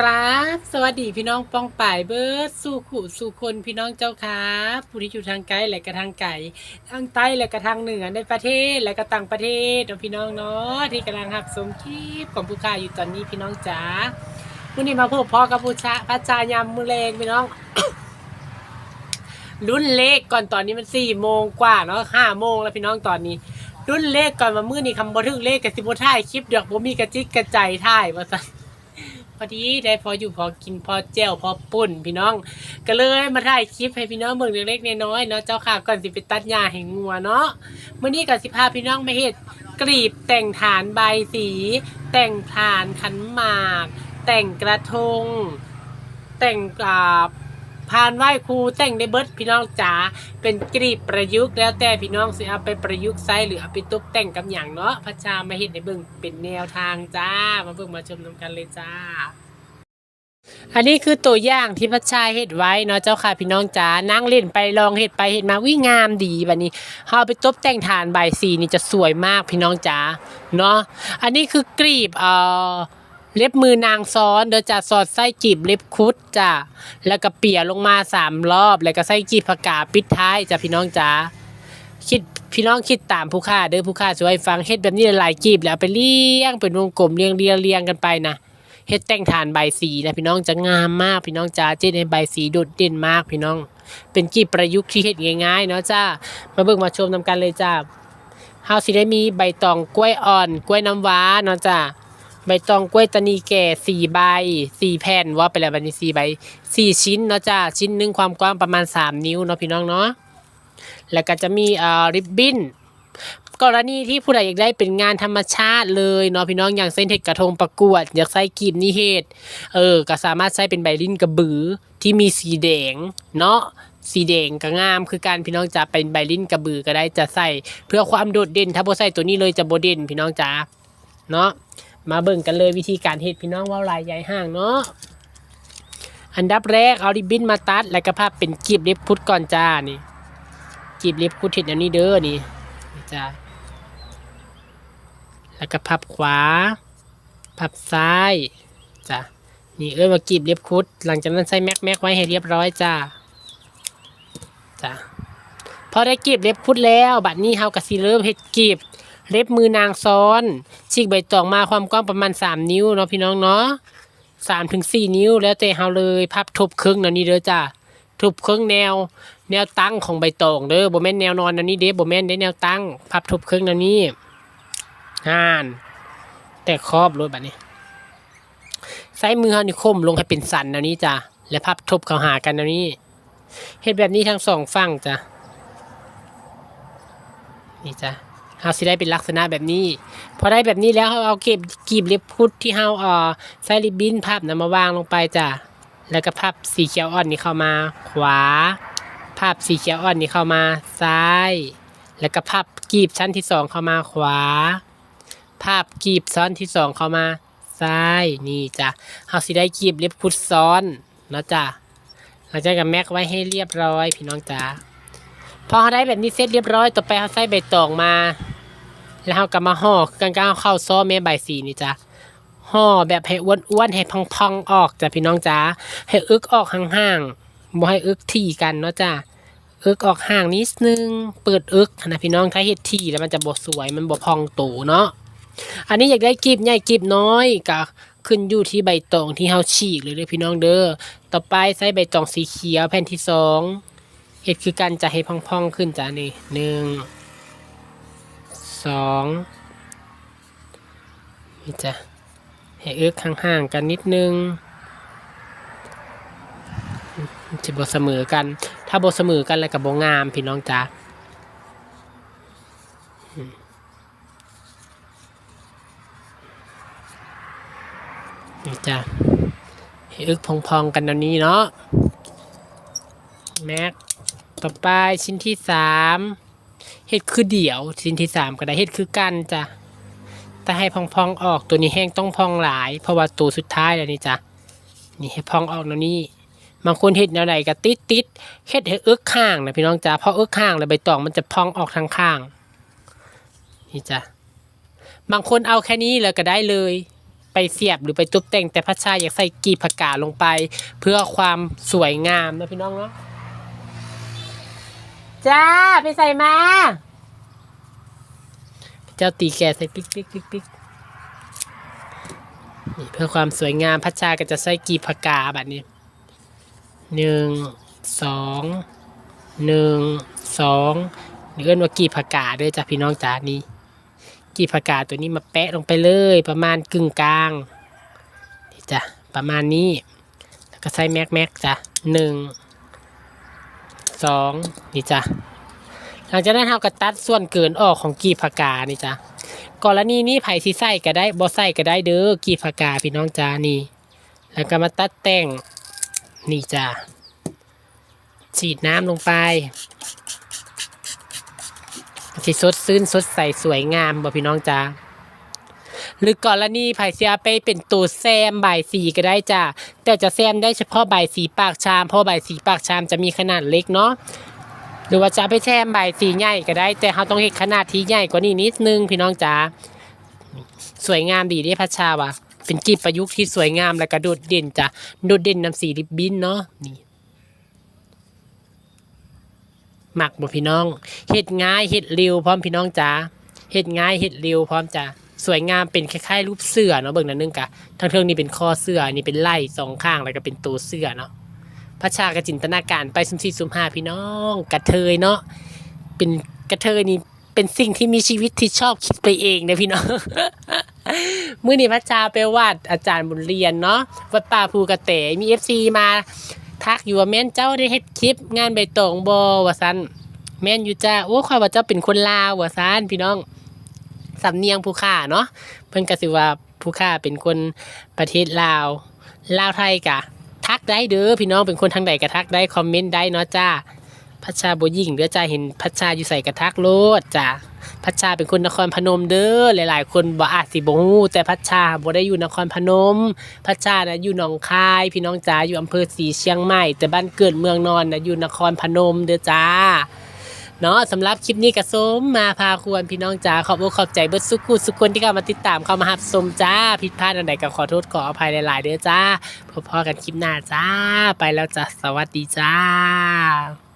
ครับสวัสดีพี่น้องป้องป่ายเบิร์ดสู่ขู่สู่คนพี่น้องเจ้าครับผู้ที่อยู่ทางไกลและก็ทางไก่ทางใต้และก็ทางเหนือในประเทศและก็ต่างประเทศเนาะพี่น้องเนาะที่กำลังหับสมคลิปของผู้ค้าอยู่ตอนนี้พี่น้องจ๋าวันนี้มาพบพ่อกับผู้ชาพระจายามมือเลงพี่น้องรุ่นเลขก่อนตอนนี้มันสี่โมงกว่าเนาะห้าโมงแล้วพี่น้องตอนนี้ รุ่นเลขก่อนมามื้อนี้คำบันทึกเลขกับสิบท่ายคลิปเดี๋ยวผมมีกระจิกกระใจท่ายว่าสั่น อดีได้พออยู่พอกินพอแจ้วพอปุ่นพี่น้อง ก็เลยมาถ่ายคลิปให้พี่น้องเมืองเล็กๆน้อยๆเนาะเจ้าค่ะก่อนสิไปตัดหญ้าให้งัวเนาะมื้อนี้ก็สิพาพี่น้องมาเฮ็ดกรีบแต่งฐานใบสี แต่งฐานขันหมาก แต่งกระทง แต่งกรา พานไหว้ครูแต่งได้เบิร์ดพี่น้องจ๋าเป็นกรีบประยุกต์แล้วแต่พี่น้องสิเอาไปประยุกต์ใช้หรือเอาไปตกแต่งกับอย่างเนาะพระชามาเฮ็ดในเบิ่งเป็นแนวทางจ้า มาเบิ่งมาชมนำกันเลยจ้าอันนี้คือตัวอย่างที่พระชายเฮ็ดไว้เนาะเจ้าค่ะพี่น้องจ๋านั่งเล่นไปลองเฮ็ดไปเฮ็ดมาวิงามดีแบัดนี้เอาไปตบแต่งฐานใบสีนี่จะสวยมากพี่น้องจ๋าเนาะอันนี้คือกรีบเอ่อ เล็บมือนางซ้อนเดี๋ยวจะสอดไส้กีบเล็บคุดจ้ะแล้วก็เปี่ยลงมาสามรอบ แล้วก็ไส้กีบผักกาดปิดท้ายจ้ะพี่น้องจ๋าคิดพี่น้องคิดตามผู้ค่าเด้อผู้ค่าช่วยฟังเฮ็ดแบบนี้หลายๆกีบแล้วไปเลี้ยงเป็นวงกลมเรียงเรียงเรียงกันไปนะเฮ็ดแต่งฐานใบสีนะพี่น้องจะงามมากพี่น้องจ้าเจ๊ในใบสีโดดเด่นมากพี่น้อง เป็นกีบประยุกต์ที่เฮ็ดง่ายๆเนาะจ้ามาเบิ่งมาชมนำกันเลยจ้าเฮาสิได้มีใบตองกล้วยอ่อนกล้วยน้ำว้าเนาะจ้า ใบตองกล้วยตานีแก่สี่ใบสี่แผ่นว่าไปแล้วบัดนี้สี่ใบสี่ชิ้นเนาะจ้าชิ้นหนึ่งความกว้างประมาณสามนิ้วเนาะพี่น้องเนาะแล้วก็จะมีเอ่อริบบิ้นกรณีที่ผู้ใดอยากได้เป็นงานธรรมชาติเลยเนาะพี่น้องอย่างเส้นเห็ดกระทงประกวด อยากใส่กีบนี่เห็ดเออ ก็สามารถใช้เป็นใบลิ้นกระบือที่มีสีแดงเนาะสีแดงก็งาม คือการพี่น้องจะเป็นใบลิ้นกระบือก็ได้จะใส่เพื่อความโดดเด่น ถ้าบ่ใส่ตัวนี้เลยจะโบเด่นพี่น้องจ๋าเนาะ มาเบิ่งกันเลยวิธีการเฮ็ดพี่น้องว่าวลายใหญ่ห้างเนาะอันดับแรกเอาริบบิ้นมาตัดแล้วก็พับเป็นกีบเล็บพุดก่อนจ้านี่กีบเล็บพุดเห็ดอันนี้เด้อนี่นี่จ้าแล้วก็พับขวา พับซ้ายจ้ะนี่เอ้ยมากีบเรียบคุด หลังจากนั้นใส่แม็กแม็กไว้ให้เรียบร้อยจ้าจ้ะพอได้กีบเล็บคุดแล้ว บัดนี้เฮากะสิเริ่มเฮ็ดกีบ เล็บมือนางซ้อนฉีกใบตองมาความกว้างประมาณ 3 นิ้วเนาะพี่น้องเนาะสามถึงสี่นิ้วแล้วแต่เฮาเลยพับทบครึ่งเนาะนี่เด้อจ้าทบครึ่งแนว แนวตั้งของใบตองเด้อบ่แม่นแนวนอนอันนี้เด้บ่แม่นได้แนวตั้ง พับทบครึ่งเนาะนี่ห่านแต่ครอบรถแบบนี้ใช้มือเฮานี่คมลงให้เป็นสันแนวนี้จ้ะและพับทบเข้าหากันแนวนี้เฮ็ดแบบนี้ทั้งสองฝั่งจ้ะนี่จ้ะ เฮาสิได้เป็นลักษณะแบบนี้ พอได้แบบนี้แล้วเฮาเอาเก็บกีบเล็บพุดที่เฮาเอ่อใส่ริบบิ้นพับนํมาวางลงไปจ้ะแล้วก็พับสีเขียวอ่อนนี่เข้ามา ขวาพับสีเขียวอ่อนนี่เข้ามาซ้าย แล้วก็พับกีบชั้นที่สองเข้ามาขวา ภาพกีบซ้อนที่สองเข้ามาซ้ายนี่จ้ะเฮาสิได้กีบเล็บพุดซ้อนนะจ้ะหลังจากกับแม็กไว้ให้เรียบร้อยพี่น้องจ๋าพอเฮาได้แบบนี้เสร็จเรียบร้อย ต่อไปเฮาใส่ใบตองมา แล้วเฮาก็มาห่อกันก็เอาเข้าซ้อแม่ใบสีนี่จ้ะห่อแบบให้อ้วนๆให้พองๆออกจ้ะพี่น้องจ๋าให้อึกออกห่างๆบ่ให้อึกที่กันเนาะจ้ะอิกออกห่างนิดนึง เปิดอิกนะพี่น้องถ้าเฮ็ดที่แล้วมันจะบ่สวยมันบ่พองโตเนาะอันนี้อยากได้กีบใหญ่กีบน้อยก็ขึ้นอยู่ที่ใบตองที่เฮาฉีกเลยเด้อพี่น้องเด้อต่อไปใส่ใบตองสีเขียวแผ่นที่สองเฮ็ดคือกันจะให้พองๆขึ้นจ้ะนี่หนึ่ง สองนี่จ้ะให้เอิกห่างๆกันนิดนึงจะบ่เสมอกัน ถ้าบ่เสมอกันแล้วก็บ่งามพี่น้องจ๋านี่จ้ะให้อึกพองๆกันตอนนี้เนาะแม็กต่อไปชิ้นที่สาม เฮ็ดคือเดี่ยวชิ้นที่สามก็ได้เฮ็ดคือกันจ้ะแต่ให้พองๆออกตัวนี้แห้งต้องพองหลาย เพราะว่าตัวสุดท้ายแล้วนี่จ้ะนี่ให้พองออกแล้วนี่บางคนเห็ดแนวใดก็ติดติดเห็ดให้เอิกข้างนะพี่น้องจ๋าเพราะเอิกข้างแล้วใบตองมันจะพองออกทางข้าง นี่จ้ะบางคนเอาแค่นี้แล้วก็ได้เลย ไปเสียบหรือไปตกแต่งแต่พัชชายอยากใส่กีบผักกาลงไป เพื่อความสวยงามนะพี่น้องเนาะ จ้าไปใส่มา เจ้าตีแกใส่ปิ๊กปิ๊กปิ๊กปิ๊กนี่เพื่อความสวยงามพัชชาก็จะใส่กีบผักกาแบบนี้หนึ่งสองหนึ่งสองหรือเอิ้นว่ากีบผักกาด้วยจ้ะพี่น้องจ๋านี่กีบผักกาตัวนี้มาแปะลงไปเลยประมาณกึ่งกลางนี่จ้ะประมาณนี้ แล้วก็ใส่แม็กแม็กจ้ะหนึ่ง สองนี่จ้ะหลังจากนั้นเราก็ตัดส่วนเกินออกของกีบผักกาดนี่จ้ะกรณีนี้ไผ่สิใส่ก็ได้บ่ใส่ก็ได้เด้อกีบผักกาพี่น้องจ้านี่ แล้วก็มาตัดแต่งนี่จ้ะฉีดน้ำลงไปสิสดซื่นสดใสสวยงามบ่พี่น้องจ้า หรือกรณีไผ่เสียไปเป็นตัวแซมใบสีก็ได้จ้าแต่จะแซมได้เฉพาะใบสีปากชาม เพราะใบสีปากชามจะมีขนาดเล็กเนาะหรือว่าจะไปแซมใบสีใหญ่ก็ได้ แต่เราต้องเห็นขนาดที่ใหญ่กว่านี้นิดนึงพี่น้องจ้าสวยงามดีด้พัชชาวะเป็นกีบประยุกต์ที่สวยงามและก็โดดเด่นจ้ะโดดเด่นนำสีริบบิ้นเนาะนี่หมักบ่พี่น้องเฮ็ดง่ายเฮ็ดเร็วพร้อมพี่น้องจ๋าเฮ็ดง่ายเฮ็ดเร็วพร้อมจ้ะ สวยงามเป็นคล้ายๆรูปเสื้อเนาะเบิ่งนั่นนึงกะทั้งเทิงนี่เป็นคอเสื้อนี่เป็นไล่สองข้างแล้วก็เป็นตัวเสื้อเนาะพระชากจินตนาการไปสุ่มสี่สุ่มห้าพี่น้องกระเทยเนาะเป็นกระเทยนี่เป็นสิ่งที่มีชีวิตที่ชอบคิดไปเองนะพี่น้องมื้อนี้พระชาไปวาดอาจารย์บุญเรียนเนาะวัดป่าภูกระเตมี FC มาทักอยู่ว่าแม่นเจ้าได้เฮ็ดคลิป งานใบตองบอว่าซันแม่นอยู่จ้าโอ้ข่อยว่าเจ้าเป็นคนลาวว่าซันพี่น้อง สำเนียงผู้ค่าเนาะเพิ่นก็สิว่าผู้ค่าเป็นคนประเทศลาว ลาวไทยกะ ทักได้เด้อพี่น้องเป็นคนทางใดก็ทักได้คอมเมนต์ได้เนาะจ้าพัชชาบ่ยิ่งเด้อจ้าเห็นพัชชาอยู่ใส่กระทักโลดจ้าพัชชาเป็นคนนครพนมเด้อหลาย ๆ คนบ่อาจสิบ่ฮู้แต่พัชชาบ่ได้อยู่นครพนม พัชชานะอยู่หนองคาย พี่น้องจ๋าอยู่อำเภอศรีเชียงใหม่แต่บ้านเกิดเมืองนอนนะอยู่นครพนมเด้อจ้า เนาะสำหรับคลิปนี้กระสมมาพาควรพี่น้องจ๋าขอบอกขอบใจเบิดสุขุสุกคนที่เข้ามาติดตามเข้ามาหับสมจ้าผิดพลาดอันใดก็ขอโทษขออภัยหลายๆเด้อจ้าพบพอกันคลิปหน้าจ้า ไปแล้วจ้าสวัสดีจ้า